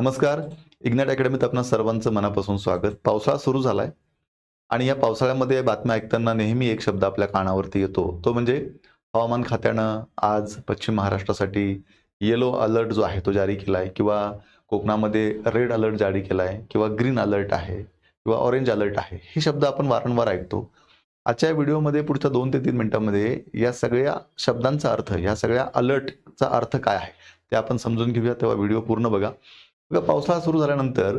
नमस्कार. इग्नाट अकॅडमीत आपणा सर्वांचं मनापासून स्वागत. पावसाळा सुरू झालाय आणि या पावसाळ्यामध्ये बातम्या ऐकताना नेहमी एक शब्द आपल्या कानावरती येतो. तो म्हणजे हवामान खात्यानं आज पश्चिम महाराष्ट्रासाठी येलो अलर्ट जो आहे तो जारी केला आहे किंवा कोकणामध्ये रेड अलर्ट जारी केला आहे किंवा ग्रीन अलर्ट आहे किंवा ऑरेंज अलर्ट आहे हे शब्द आपण वारंवार ऐकतो. आजच्या व्हिडिओमध्ये पुढच्या दोन ते तीन मिनिटांमध्ये या सगळ्या शब्दांचा अर्थ या सगळ्या अलर्टचा अर्थ काय आहे ते आपण समजून घेऊया. तेव्हा व्हिडिओ पूर्ण बघा. पावसाळा सुरू झाल्यानंतर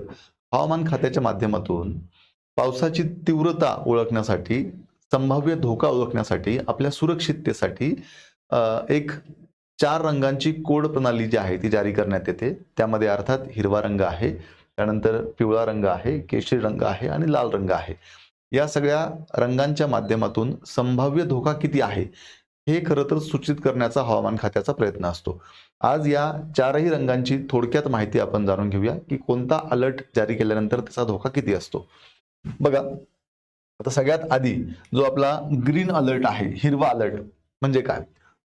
हवामान खात्याच्या माध्यमातून पावसाची तीव्रता ओळखण्यासाठी संभाव्य धोका ओळखण्यासाठी आपल्या सुरक्षिततेसाठी एक चार रंगांची कोड प्रणाली जी आहे ती जारी करण्यात येते. त्यामध्ये अर्थात हिरवा रंग आहे त्यानंतर पिवळा रंग आहे केशरी रंग आहे आणि लाल रंग आहे. या सगळ्या रंगांच्या माध्यमातून संभाव्य धोका किती आहे हे खरं तर सूचित करण्याचा हवामान खात्याचा प्रयत्न असतो. आज या चारही रंगांची थोडक्यात माहिती आपण जाणून घेऊया की कोणता अलर्ट जारी केल्यानंतर त्याचा धोका किती असतो. बघा आता सगळ्यात आधी जो आपला ग्रीन अलर्ट आहे हिरवा अलर्ट म्हणजे काय?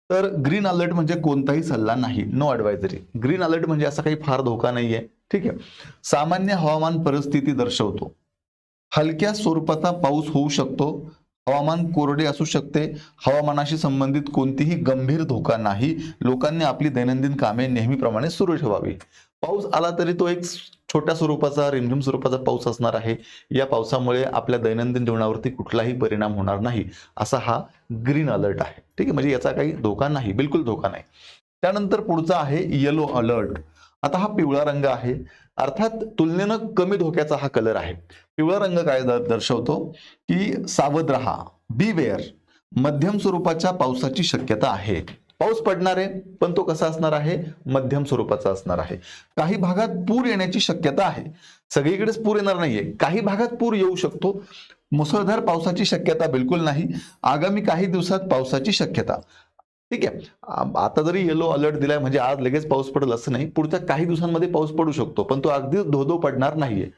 तर ग्रीन अलर्ट म्हणजे कोणताही सल्ला नाही नो ॲडवायझरी. ग्रीन अलर्ट म्हणजे असा काही फार धोका नाहीये ठीक आहे? सामान्य हवामान परिस्थिती दर्शवतो. हलक्या स्वरूपाचा पाऊस होऊ शकतो हवामान कोरडे असू शकते. हवामानाशी संबंधित कोणतीही गंभीर धोका नाही. लोकांनी आपली दैनंदिन कामे नेहमीप्रमाणे सुरू ठेवावी. पाऊस आला तरी तो एक छोट्या स्वरूपाचा रिमझिम स्वरूपाचा पाऊस असणार आहे. या पावसामुळे आपल्या दैनंदिन जीवनावरती कुठलाही परिणाम होणार नाही असा हा ग्रीन अलर्ट आहे. ठीक आहे म्हणजे याचा काही धोका नाही बिलकुल धोका नाही. त्यानंतर पुढचा आहे येलो अलर्ट आता हा पिवळा रंग आहे. अर्थात तुलनेनं कमी धोक्याचा हा कलर आहे. पिवळा रंग काय दर्शवतो? की सावध रहा बी वेअर मध्यम स्वरूपाच्या पावसाची शक्यता आहे. पाऊस पडणार आहे पण तो कसा असणार आहे? मध्यम स्वरूपाचा असणार आहे. काही भागात पूर येण्याची शक्यता आहे. सगळीकडेच पूर येणार नाहीये. काही भागात पूर येऊ शकतो. मुसळधार पावसाची शक्यता बिलकुल नाही. आगामी काही दिवसात पावसाची शक्यता. ठीक आहे. आता जरी येलो अलर्ट दिलाय म्हणजे आज लगेच पाऊस पडेल असं नाही. पुढच्या काही दिवसांमध्ये पाऊस पडू शकतो पण तो अगदी धोधो पडणार नाहीये.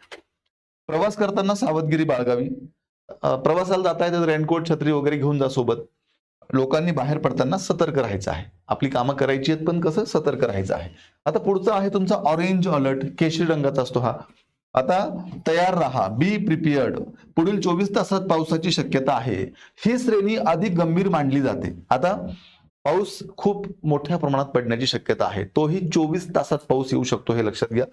प्रवास करताना सावधगिरी बाळगावी. प्रवासाला जाता तर रेनकोट छत्री वगैरे घेऊन जा सोबत. लोकांनी बाहेर पडताना सतर्क राहायचं आहे. आपली कामं करायची आहेत पण कसं सतर्क राहायचं आहे. आता पुढचा आहे तुमचा ऑरेंज अलर्ट केशरी रंगाचा असतो हा. आता तयार राहा बी प्रिपेअर्ड पुढील चोवीस तासात पावसाची शक्यता आहे. ही श्रेणी अधिक गंभीर मानली जाते. आता पाऊस खूप मोठ्या प्रमाणात पडण्याची शक्यता आहे. तोही चोवीस तासात पाऊस येऊ शकतो हे लक्षात घ्या.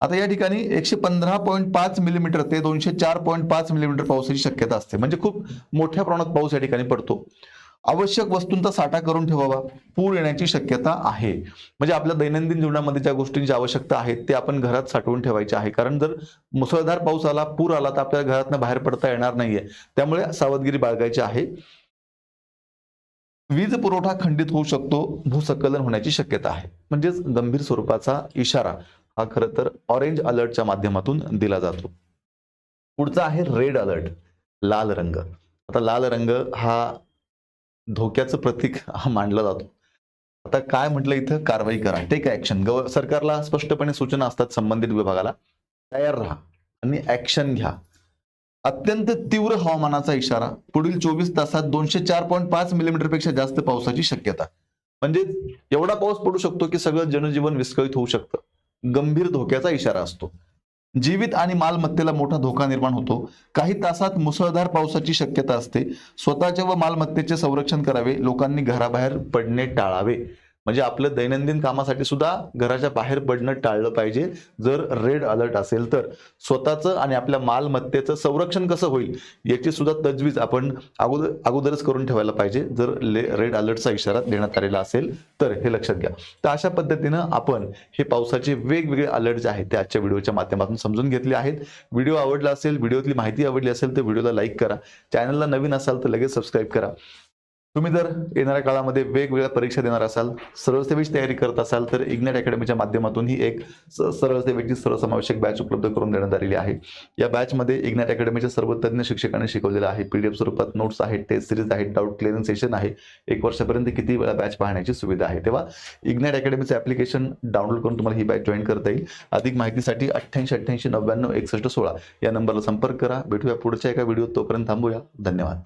आता या ठिकाणी एकशे पंधरा पॉईंट पाच मिलीमीटर ते दोनशे चार पॉईंट पाच मिलीमीटर पावसाची शक्यता असते. म्हणजे खूप मोठ्या प्रमाणात पाऊस या ठिकाणी पडतो. आवश्यक वस्तूंचा साठा करून ठेवावा पूर येण्याची शक्यता आहे. म्हणजे आपल्या दैनंदिन जीवनामध्ये ज्या गोष्टींची आवश्यकता आहे ते आपण घरात साठवून ठेवायचे आहे. कारण जर मुसळधार पाऊस आला पूर आला तर आपल्याला घरातनं बाहेर पडता येणार नाहीये. त्यामुळे सावधगिरी बाळगायची आहे. वीज पुरवठा खंडित होऊ शकतो भूसंकलन होण्याची शक्यता आहे. म्हणजेच गंभीर स्वरूपाचा इशारा हा खरं तर ऑरेंज अलर्टच्या माध्यमातून दिला जातो. पुढचा आहे रेड अलर्ट लाल रंग. आता लाल रंग हा धोक्याचं प्रतीक हा मानला जातो. आता काय म्हटलं इथं? कारवाई करा. टेक ऍक्शन गव सरकारला स्पष्टपणे सूचना असतात संबंधित विभागाला. तयार राहा आणि ऍक्शन घ्या. अत्यंत तीव्र हवामानाचा इशारा. पुढील चोवीस तासात दोनशे चार पॉईंट पाच मिलीमीटरपेक्षा जास्त पावसाची शक्यता. म्हणजे एवढा पाऊस पडू शकतो की सगळं जनजीवन विस्कळीत होऊ शकतं. गंभीर धोक्याचा इशारा असतो. जीवित आणि मालमत्तेला मोठा धोका निर्माण होतो. काही तासात मुसळधार पावसाची शक्यता असते. स्वतःच्या व मालमत्तेचे संरक्षण करावे. लोकांनी घराबाहेर पडणे टाळावे. म्हणजे आपलं दैनंदिन कामासाठी सुद्धा घराच्या बाहेर पडणं टाळलं पाहिजे. जर रेड अलर्ट असेल तर स्वतःचं आणि आपल्या मालमत्तेचं संरक्षण कसं होईल याची सुद्धा तजवीज आपण अगोदर अगोदरच करून ठेवायला पाहिजे. जर ले रेड अलर्टचा इशारा देण्यात आलेला असेल तर हे लक्षात घ्या. तर अशा पद्धतीनं आपण हे पावसाचे वेगवेगळे अलर्ट जे आहेत ते आजच्या व्हिडिओच्या माध्यमातून समजून घेतले आहेत. व्हिडिओ आवडला असेल व्हिडिओतली माहिती आवडली असेल तर व्हिडिओला लाईक करा. चॅनलला नवीन असाल तर लगेच सबस्क्राईब करा. तुम्ही जर येणाऱ्या काळामध्ये वेगवेगळ्या परीक्षा देणार असाल सरळसेवेची तयारी करत असाल तर इग्नेट अकॅडमीच्या माध्यमातून ही एक सरळसेवेची सरळ सेवेची सर्वसमावेशक बॅच उपलब्ध करून देण्यात आलेली आहे. या बॅचमध्ये इग्नेट अकॅडमीच्या सर्व तज्ज्ञ शिक्षकांनी शिकवलेलं आहे. पीडीएफ स्वरूपात नोट्स आहेत टेस्ट सिरीज आहेत डाऊट क्लिअरिंग सेशन आहे. एक वर्षापर्यंत किती वेळा बॅच पाहण्याची सुविधा आहे. तेव्हा इग्नेट अकॅडमीचं ऍप्लिकेशन डाउनलोड करून तुम्हाला ही बॅच जॉईन करता येईल. अधिक माहितीसाठी अठ्ठ्याऐंशी अठ्ठ्याऐंशी नव्याण्णव एकसष्ट सोळा या नंबरला संपर्क करा. भेटूया पुढच्या एका व्हिडिओत. तोपर्यंत थांबूया. धन्यवाद.